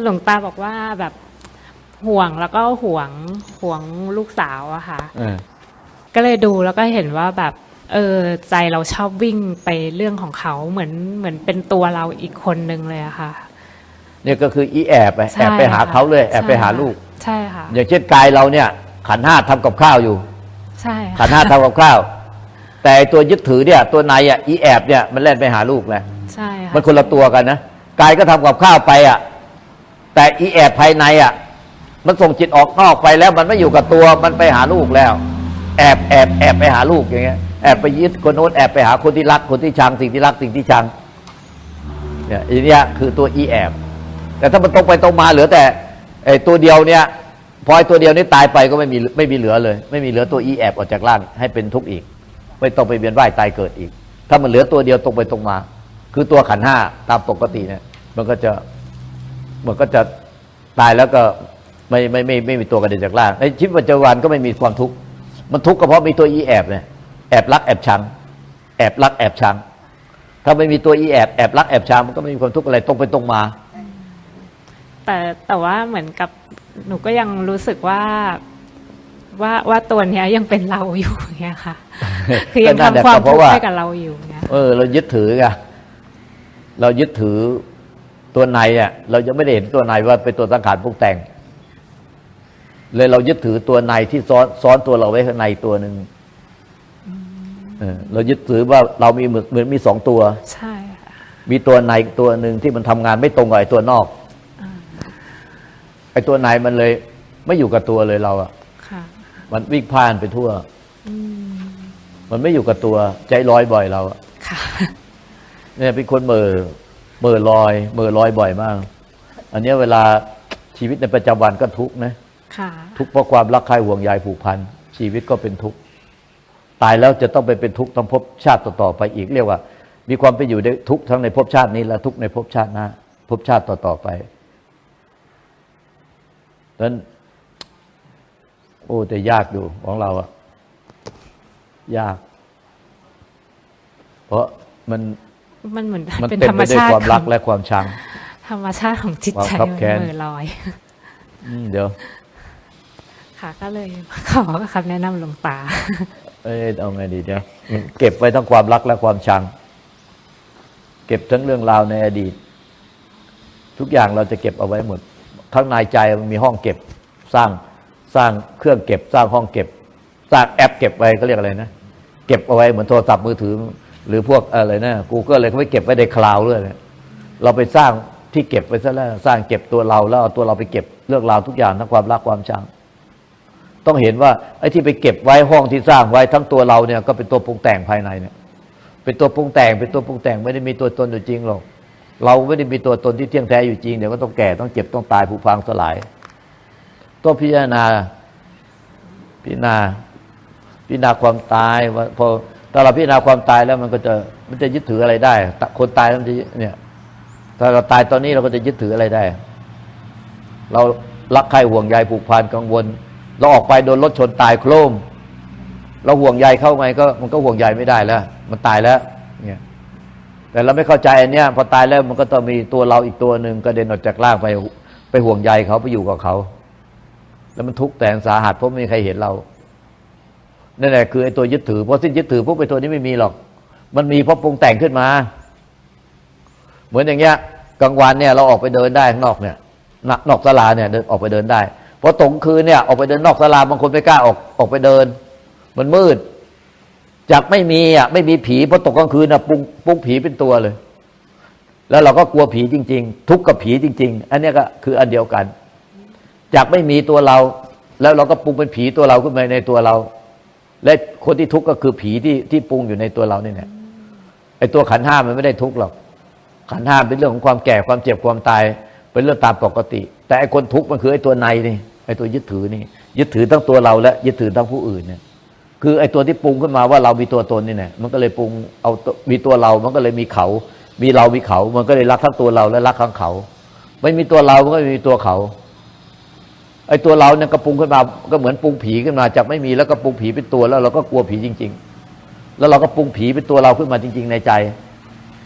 เออก็หลวงตาบอกว่าแบบห่วงแล้วก็ห่วงห่วงลูกสาวอะค่ะ เออ ก็เลยดูแล้วก็เห็นว่าแบบ เออใจเราชอบวิ่งไปเรื่องของเขาเหมือนเหมือนเป็นตัวเราอีกคนนึงเลยอะค่ะ เนี่ยก็คืออีแอบไปใช่แอบไปหาค่ะเขาเลยแอบไปหาใช่ค่ะลูก ใช่ค่ะ อย่างเช่นกายเราเนี่ย ขันห้าทำกับข้าวอยู่ ใช่ขัค่ะนห้าทำกับข้าว แต่ไอ้ตัวยึดถือเนี่ยตัวในอะอีแอบเนี่ยมันเล่นไปหาลูกแหละใช่ค่ะมันคนละตัวกันนะกายก็ทำกับข้าวไปอะ แต่อีแอบภายในอะ มันส่งจิตออกนอกไปแล้ว มันไม่อยู่กับตัวมันไปหาลูกแล้ว แอบแอบแอบไปหาลูกอย่างเงี้ยแอบไปยึดคนโน้นแอบไปหาคนที่รักคนที่ชังสิ่งที่รักสิ่งที่ชังเนี่ยอันนี้คือตัวอีแอบแต่ถ้ามันตรงไปตรงมาเหลือแต่ไอ้ตัวเดียวเนี่ยพอไอ้ตัวเดียวนี้ตายไปก็ไม่มีไม่มีเหลือเลย ไม่มีเหลือตัวอีแอบออกจากร่างให้เป็นทุกข์อีก ไม่ต้องไปเวียนว่ายตายเกิดอีก ถ้ามันเหลือตัวเดียวตรงไปตรงมา คือตัวขันห้าตามปกติเนี่ยมันก็จะ มันก็จะตายแล้วก็ไม่ไม่ไม่ไม่มีตัวกระเด็นจากร่างในชีวิตประจำวันก็ไม่มีความทุกข์มันทุกข์ก็เพราะมีตัวอีแอบเนี่ยแอบรักแอบชัง แอบรักแอบชัง ถ้าไม่มีตัวอีแอบแอบรักแอบชังมันก็ไม่มีความทุกข์อะไรตรงไปตรงมา แต่แต่ว่าเหมือนกับหนูก็ยังรู้สึกว่าว่าว่าตัวเนี้ยยังเป็นเราอยู่เงี้ยค่ะ คือยังก็นั่นแหละทำความเพทุกราะข์ว่าให้กับเราอยู่เงี้ยเออ เรายึดถือไงเรายึดถือ ตัวในอะเรายังไม่ได้เห็นตัวในว่าเป็นตัวสังขารปรุงแต่ง เลยเรายึดถือตัวในที่ซ้อนซ้อนตัวเราไว้ข้างในตัวหนึ่งเออเรายึดถือว่าเรามีเหมือนเหมือนมีสองตัว ใช่ค่ะมีตัวในตัวหนึ่งที่มันทำงานไม่ตรงกับไอ้ตัวนอกไอ้ตัวในมันเลย ไม่อยู่กับตัวเลยเราอะค่ะมันวิ่งพล่านไปทั่วอืมมันไม่อยู่กับตัวใจลอยบ่อยเราอะค่ะเนี่ยเป็นคนเหม่อ เหม่อลอยเหม่อลอยบ่อยมาก อันเนี้ยเวลาชีวิตในประจำวันก็ทุกข์นะค่ะทุกข์เพราะความรักใคร่ห่วงใยผูกพันชีวิตก็เป็นทุกข์ตายแล้วจะต้องไปเป็นทุกข์ต้องพบชาติต่อๆไปอีกเรียกว่า มีความเป็นอยู่ในทุกข์ทั้งในภพชาตินี้และทุกข์ในภพชาติหน้าภพชาติต่อๆไปดังนั้นโอ้แต่ยากอยู่ของเราอะยาก เพราะมัน มันเหมือนมันเป็นเต็มธรรไปมด้วยชาติความรักของและความชัง ธรรมชาติของจิตใจความคับมันแค้นเหมือลอย อืมเดี๋ยว ค่ะ ก็เลยขอคำแนะนำหลวงตา เอ้ยเอาไงดีเดี๋ยวเก็บไว้ทั้งความรักและความชัง เก็บทั้งเรื่องราวในอดีต ทุกอย่างเราจะเก็บเอาไว้หมดข้างในใจมันมีห้องเก็บ สร้างสร้างเครื่องเก็บ สร้างห้องเก็บ สร้างแอปเก็บไว้เขาเรียกอะไรนะเก็บเอาไว้เหมือนโทรศัพท์มือถือ หรือพวกอะไรนะกูเกิลอะไรเขาไม่เก็บไว้ในคลาวด์เลยเราไปสร้างที่เก็บไว้ซะแล้วสร้างเก็บตัวเราแล้วเอาตัวเราไปเก็บเรื่องราวทุกอย่างทั้งความรักความชังต้องเห็นว่าไอ้ที่ไปเก็บไว้ห้องที่สร้างไว้ทั้งตัวเราเนี่ยก็เป็นตัวปรุงแต่งภายในเนี่ย เป็นตัวปรุงแต่งเป็นตัวปรุงแต่งไม่ได้มีตัวตนอยู่จริงหรอกเราไม่ได้มีตัวตนที่เที่ยงแท้อยู่จริงเดี๋ยวก็ต้องแก่ต้องเจ็บต้องตายผุพังสลายต้องพิจารณาพิจารณาพิจารณาความตายว่าพอ ถ้าเราพิจารณาความตายแล้วมันก็จะมันจะยึดถืออะไรได้ คนตายแล้วมันจะเนี่ย ถ้าเราตายตอนนี้เราก็จะยึดถืออะไรได้ เรารักใครห่วงใยผูกพันกังวล เราออกไปโดนรถชนตายโครมเราห่วงใยเข้าไงก็ มันก็ห่วงใยไม่ได้แล้ว มันตายแล้ว เนี่ยแต่เราไม่เข้าใจอันเนี้ยพอตายแล้วมันก็ต้องมีตัวเราอีกตัวหนึ่งกระเด็นออกจากร่างไปไปห่วงใยเขาไปอยู่กับเขา แล้วมันทุกข์แต่สาหัสเพราะไม่มีใครเห็นเรา นั่นแหละคือไอ้ตัวยึดถือพราะสิ้นยึดถือพวกไอ้ตัวนี้ไม่มีหรอก มันมีเพราะปรุงแต่งขึ้นมา เหมือนอย่างเงี้ยกลางวันเนี่ยเราออกไปเดินได้ข้างนอกเนี่ยนนอกศาลาเนี่ยเดินออกไปเดินได้พอตกคืนเนี่ยออกไปเดินนอกศาลาบางคนไม่กล้าออกออกไปเดิน มันมืด จากไม่มีอะไม่มีผีพอตกกลางคืนอะปรุงปรุงผีเป็นตัวเลย แล้วเราก็กลัวผีจริง ๆ ทุกข์กับผีจริง ๆ อันนี้ก็คืออันเดียวกัน จากไม่มีตัวเรา แล้วเราก็ปรุงเป็นผีตัวเราขึ้นมาในตัวเรา และคนที่ทุกข์ก็คือผีที่ที่ปรุงอยู่ในตัวเราเนี่ยไอ้ตัวขันห้ามันไม่ได้ทุกข์หรอก ขันห้าเป็นเรื่องของความแก่ความเจ็บความตาย เป็นเรื่องตามปกติ แต่ไอ้คนทุกข์มันคือไอ้ตัวในนี่ไอ้ตัวยึดถือนี่ ยึดถือทั้งตัวเราและยึดถือทั้งผู้อื่นเนี่ยคือไอ้ตัวที่ปรุงขึ้นมาว่าเรามีตัวตนนี่เนี่ยมันก็เลยปรุงเอาตัวมีตัวเรา มันก็เลยมีเขา มีเรามีเขา มันก็เลยรักทั้งตัวเราและรักทั้งเขา ไม่มีตัวเรา มันก็ไม่มีตัวเขา ไอ้ตัวเราเนี่ยก็ปรุงขึ้นมาก็เหมือนปรุงผีขึ้นมาจากไม่มีแล้วก็ปรุงผีเป็นตัวแล้วเราก็กลัวผีจริง ๆ แล้วเราก็ปรุงผีเป็นตัวเราขึ้นมาจริง ๆ ในใจ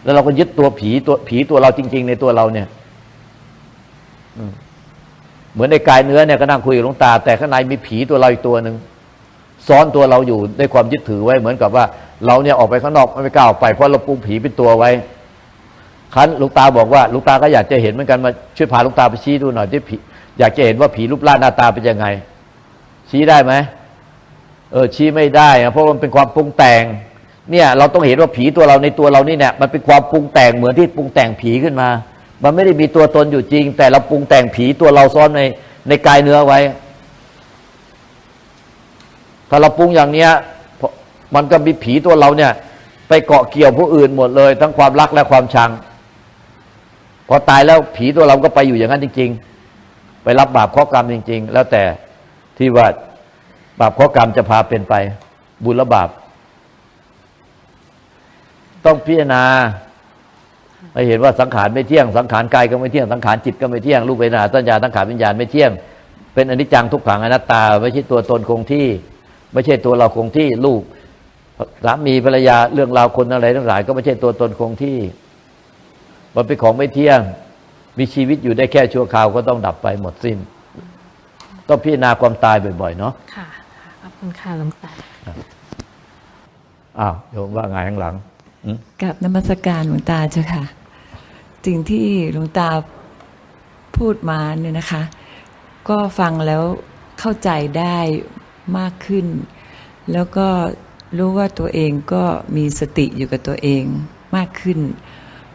แล้วเราก็ยึดตัวผีตัวผีตัวเราจริง ๆ ในตัวเราเนี่ยอืเหมือนในกายเนื้อเนี่ยก็นั่งคุยกับหลวงตา แต่ข้างในมีผีตัวเราอีกตัวหนึ่งซ้อนตัวเราอยู่ด้วยความยึดถือไว้เหมือนกับว่า เราเนี่ยออกไปข้างนอกไม่กล้าออกไปเพราะเราปรุงผีเป็นตัวไว้ครั้นลูกตาบอกว่าลูกตาก็อยากจะเห็นเหมือนกันมาช่วยพาลูกตาไปชี้ดูหน่อยที่ผี อยากจะเห็นว่าผีรูปร่างหน้าตาเป็นยังไง ชี้ได้ไหมเออชี้ไม่ได้อะเพราะมันเป็นความปรุงแต่ง เนี่ย เราต้องเห็นว่าผีตัวเราในตัวเรานี่เนี่ยมันเป็นความปรุงแต่งเหมือนที่ปรุงแต่งผีขึ้นมา มันไม่ได้มีตัวตนอยู่จริง แต่เราปรุงแต่งผีตัวเราซ้อนในในกายเนื้อไว้ ถ้าเราปรุงอย่างเนี้ยมันก็มีผีตัวเราเนี่ย ไปเกาะเกี่ยวผู้อื่นหมดเลย ทั้งความรักและความชัง พอตายแล้วผีตัวเราก็ไปอยู่อย่างนั้นจริง ๆ ไปรับบาปข้อกรรมจริง ๆ แล้วแต่ที่ว่าบาปข้อกรรมจะพาเป็นไป บุญและบาป ต้องพิจารณาให้เห็นว่าสังขารไม่เที่ยง สังขารกายก็ไม่เที่ยง สังขารจิตก็ไม่เที่ยง รูปเวทนาสัญญาสังขารวิญญาณไม่เที่ยง เป็นอนิจจังทุกขังอนัตตา ไม่ใช่ตัวตนคงที่ ไม่ใช่ตัวเราคงที่ลูกสามีภรรยาเรื่องราวคนอะไรทั้งหลาย ก็ไม่ใช่ตัวตนคงที่ มันเป็นของไม่เที่ยง มีชีวิตอยู่ได้แค่ชั่วคราวก็ต้องดับไปหมดสิ้น ต้องพิจารณาความตายบ่อยๆ เนาะค่ะขอบคุณค่ะหลวงตาอ้าวโยมว่าไงข้างหลังอืมกับนมัสการหลวงตาเจ้าค่ะสิ่งที่หลวงตาพูดมาเนี่ยนะคะ ก็ฟังแล้วเข้าใจได้มากขึ้น แล้วก็รู้ว่าตัวเองก็มีสติอยู่กับตัวเองมากขึ้น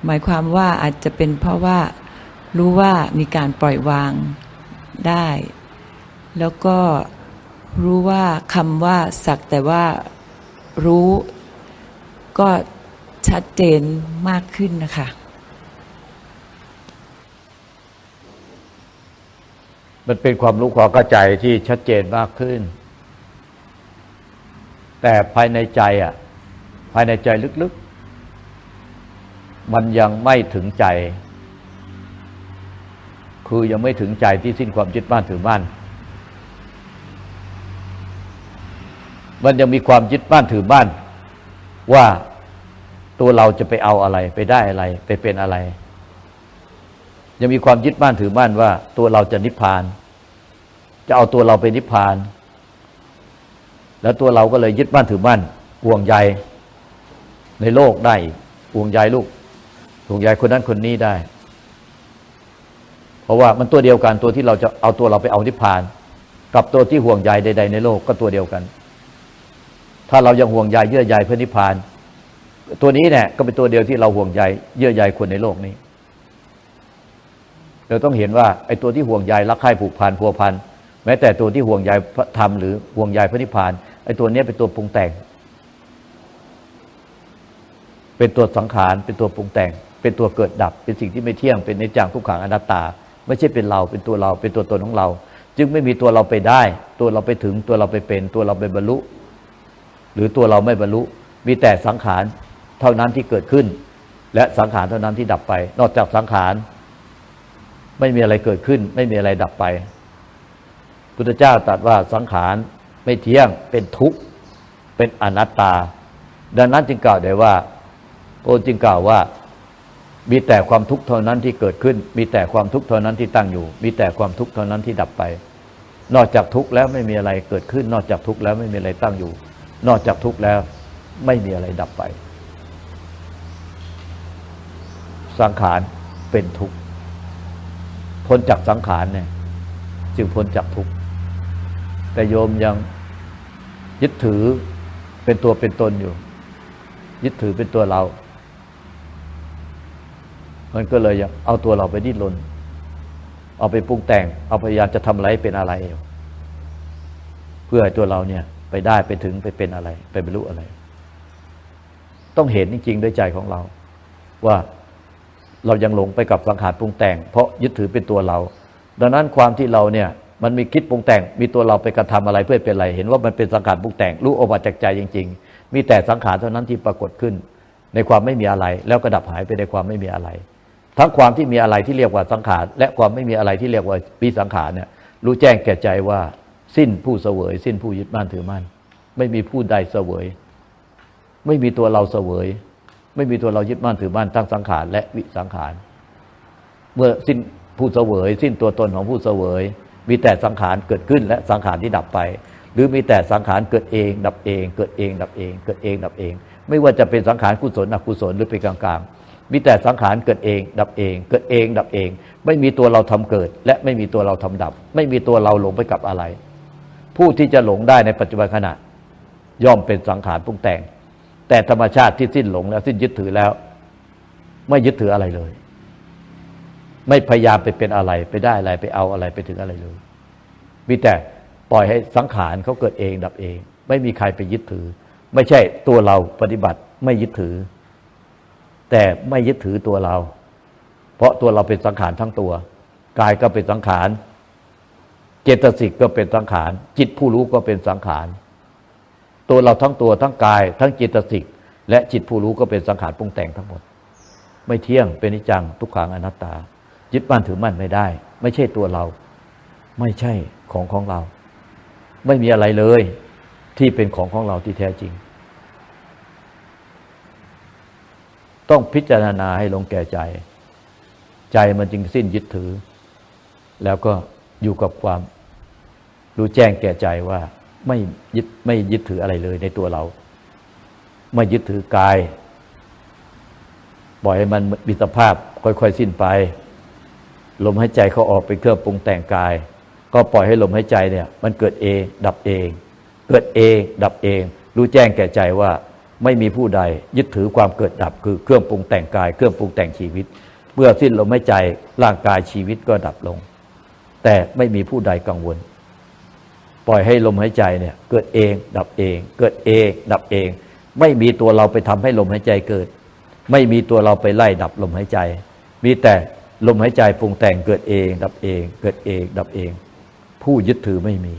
หมายความว่าอาจจะเป็นเพราะว่า รู้ว่ามีการปล่อยวางได้ แล้วก็รู้ว่าคำว่าสักแต่ว่ารู้ ก็ชัดเจนมากขึ้นนะคะ มันเป็นความรู้ความเข้าใจที่ชัดเจนมากขึ้น แต่ภายในใจอะ ภายในใจลึกๆ มันยังไม่ถึงใจ คือยังไม่ถึงใจที่สิ้นความยึดมั่นถือมั่นมันยังมีความยึดมั่นถือมั่นว่าตัวเราจะไปเอาอะไร ไปได้อะไร ไปเป็นอะไร ยังมีความยึดมั่นถือมั่นว่า ตัวเราจะนิพพาน จะเอาตัวเราไปนิพพาน แล้วตัวเราก็เลยยึดมั่นถือมั่นห่วงใยในโลกได้ห่วงใยลูกห่วงใยคนนั้นคนนี้ได้ ราะว่ามันตัวเดียวกันตัวที่เราจะเอาตัวเราไปเอานิพพาน กับตัวที่ห่วงใยใด ๆ ในโลกก็ตัวเดียวกัน ถ้าเรายังห่วงใยเยื่อใยเพื่อนิพพาน ตัวนี้เนี่ยก็เป็นตัวเดียวที่เราห่วงใยเยื่อใยคนในโลกนี้ เราต้องเห็นว่าไอ้ตัวที่ห่วงใยรักใคร่ผูกพันพัวพันแม้แต่ตัวที่ห่วงใยพระธรรมหรือห่วงใยพระนิพพานไอ้ตัวนี้เป็นตัวปรุงแต่ง เป็นตัวสังขารเป็นตัวปรุงแต่ง เป็นตัวเกิดดับ เป็นสิ่งที่ไม่เที่ยงเป็นในจังทุกขังอนัตตา ไม่ใช่เป็นเราเป็นตัวเราเป็นตัวตนของเรา จึงไม่มีตัวเราไปได้ ตัวเราไปถึงตัวเราไปเป็น ตัวเราไปบรรลุ หรือตัวเราไม่บรรลุ มีแต่สังขารเท่านั้นที่เกิดขึ้น และสังขารเท่านั้นที่ดับไป นอกจากสังขารไม่มีอะไรเกิดขึ้น ไม่มีอะไรดับไป พุทธเจ้าตรัสว่าสังขารไม่เที่ยงเป็นทุกข์เป็นอนัตตา ดังนั้นจึงกล่าวได้ว่าพระอจึงกล่าวว่า มีแต่ความทุกข์เท่านั้นที่เกิดขึ้น มีแต่ความทุกข์เท่านั้นที่ตั้งอยู่ มีแต่ความทุกข์เท่านั้นที่ดับไป นอกจากทุกข์แล้วไม่มีอะไรเกิดขึ้น นอกจากทุกข์แล้วไม่มีอะไรตั้งอยู่ นอกจากทุกข์แล้วไม่มีอะไรดับไป สังขารเป็นทุกข์พ้นจากสังขารเนี่ยจึงพ้นจากทุกข์แต่โยมยังยึดถือเป็นตัวเป็นตนอยู่ ยึดถือเป็นตัวเรา มันก็เลยเอาตัวเราไปดิ้นรนเอาไปปรุงแต่ง เอาพยายามจะทำอะไรเป็นอะไรเพื่อให้ตัวเราเนี่ยไปได้ไปถึงไปเป็นอะไร ไปบรรลุอะไร ต้องเห็นจริงๆด้วยใจของเรา ว่าเรายังหลงไปกับสังขารปรุงแต่ง เพราะยึดถือเป็นตัวเรา ดังนั้นความที่เราเนี่ย มันมีคิดปรุงแต่ง มีตัวเราไปกระทำอะไรเพื่อเป็นอะไร เห็นว่ามันเป็นสังขารปรุงแต่ง รู้ออกมาจากใจจริง ๆ มีแต่สังขารเท่านั้นที่ปรากฏขึ้น ในความไม่มีอะไร แล้วก็ดับหายไปในความไม่มีอะไร ทั้งความที่มีอะไรที่เรียกว่าสังขาร และความไม่มีอะไรที่เรียกว่าปีสังขารเนี่ยรู้แจ้งแก่ใจว่าสิ้นผู้เสวย สิ้นผู้ยึดมั่นถือมั่น ไม่มีผู้ใดเสวย ไม่มีตัวเราเสวย ไม่มีตัวเรายึดมั่นถือมั่นทั้งสังขารและวิสังขาร เมื่อสิ้นผู้เสวย สิ้นตัวตนของผู้เสวย มีแต่สังขารเกิดขึ้นและสังขารที่ดับไป หรือมีแต่สังขารเกิดเอง ดับเอง เกิดเอง ดับเอง เกิดเองดับเอง ไม่ว่าจะเป็นสังขารกุศลอกุศลหรือเป็นกลางๆ มีแต่สังขารเกิดเอง ดับเอง เกิดเอง ดับเอง ไม่มีตัวเราทำเกิด และไม่มีตัวเราทำดับ ไม่มีตัวเราหลงไปกับอะไร ผู้ที่จะหลงได้ในปัจจุบันขณะ ย่อมเป็นสังขารปรุงแต่ง แต่ธรรมชาติที่สิ้นหลงแล้วสิ้นยึดถือแล้ว ไม่ยึดถืออะไรเลย ไม่พยายามไปเป็นอะไรไปได้อะไรไปเอาอะไรไปถึงอะไรเลย มีแต่ปล่อยให้สังขารเขาเกิดเองดับเอง ไม่มีใครไปยึดถือ ไม่ใช่ตัวเราปฏิบัติไม่ยึดถือ แต่ไม่ยึดถือตัวเรา เพราะตัวเราเป็นสังขารทั้งตัว กายก็เป็นสังขาร เจตสิกก็เป็นสังขาร จิตผู้รู้ก็เป็นสังขาร ตัวเราทั้งตัวทั้งกาย ทั้งเจตสิก และจิตผู้รู้ก็เป็นสังขารปรุงแต่งทั้งหมด ไม่เที่ยงเป็นนิจจังทุกขังอนัตตา ยึดมั่นถือมั่นไม่ได้ ไม่ใช่ตัวเรา ไม่ใช่ของของเรา ไม่มีอะไรเลย ที่เป็นของของเราที่แท้จริง ต้องพิจารณาให้ลงแก่ใจ ใจมันจึงสิ้นยึดถือ แล้วก็อยู่กับความรู้แจ้งแก่ใจว่าไม่ยึดไม่ยึดถืออะไรเลยในตัวเรา ไม่ยึดถือกาย ปล่อยให้มันมีสภาพค่อยๆสิ้นไป ลมหายใจเขาออกเป็นเครื่องปรุงแต่งกาย ก็ปล่อยให้ลมหายใจเนี่ย มันเกิดเอง ดับเอง เกิดเอง ดับเอง รู้แจ้งแก่ใจว่า ไม่มีผู้ใดยึดถือความเกิดดับ คือเครื่องปรุงแต่งกาย เครื่องปรุงแต่งชีวิต เมื่อสิ้นลมหายใจร่างกายชีวิตก็ดับลง แต่ไม่มีผู้ใดกังวล ปล่อยให้ลมหายใจเนี่ยเกิดเอง ดับเอง เกิดเอง ดับเอง ไม่มีตัวเราไปทำให้ลมหายใจเกิด ไม่มีตัวเราไปไล่ดับลมหายใจ มีแต่ลมหายใจปรุงแต่งเกิดเอง ดับเอง เกิดเอง ดับเอง ผู้ยึดถือไม่มี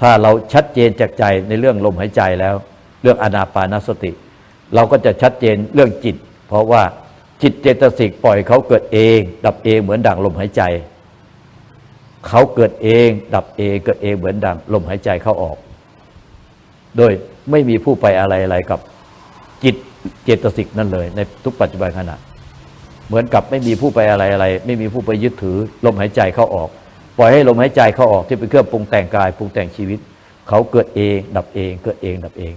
ถ้าเราชัดเจนจากใจในเรื่องลมหายใจแล้ว เรื่องอนาปานสติ เราก็จะชัดเจนเรื่องจิต เพราะว่าจิตเจตสิกปล่อยเขาเกิดเอง ดับเองเหมือนดั่งลมหายใจ เขาเกิดเอง ดับเองเกิดเองเหมือนดั่งลมหายใจเข้าออก โดยไม่มีผู้ไปอะไรอะไรกับจิตเจตสิกนั่นเลย ในทุกปัจจุบันขณะ เหมือนกับไม่มีผู้ไปอะไรอะไร ไม่มีผู้ไปยึดถือลมหายใจเข้าออก ปล่อยให้ลมหายใจเข้าออกที่เป็นเครื่องปรุงแต่งกายปรุงแต่งชีวิต เขาเกิดเอง ดับเอง เกิดเองดับเอง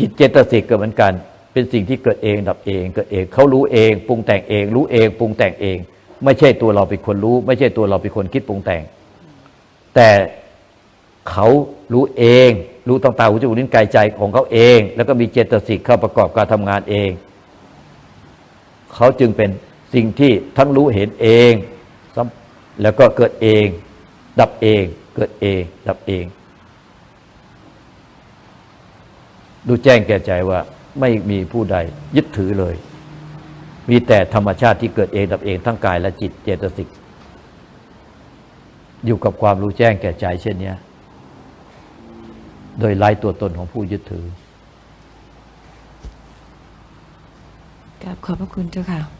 จิตเจตสิกก็เหมือนกัน เป็นสิ่งที่เกิดเองดับเอง เกิดเองเขารู้เอง ปรุงแต่งเอง รู้เอง ปรุงแต่งเอง ไม่ใช่ตัวเราเป็นคนรู้ ไม่ใช่ตัวเราเป็นคนคิดปรุงแต่ง แต่เขารู้เอง รู้ต่างตาหูจมูกลิ้นกายใจของเขาเอง แล้วก็มีเจตสิกเข้าประกอบการทำงานเอง เขาจึงเป็นสิ่งที่ทั้งรู้เห็นเอง แล้วก็เกิดเอง ดับเอง เกิดเอง ดับเอง ดูแจ้งแก่ใจว่าไม่มีผู้ใดยึดถือเลย มีแต่ธรรมชาติที่เกิดเองดับเองทั้งกายและจิตเจตสิก อยู่กับความรู้แจ้งแก่ใจเช่นนี้โดยไล่ตัวตนของผู้ยึดถือกราบขอบพระคุณเจ้าค่ะ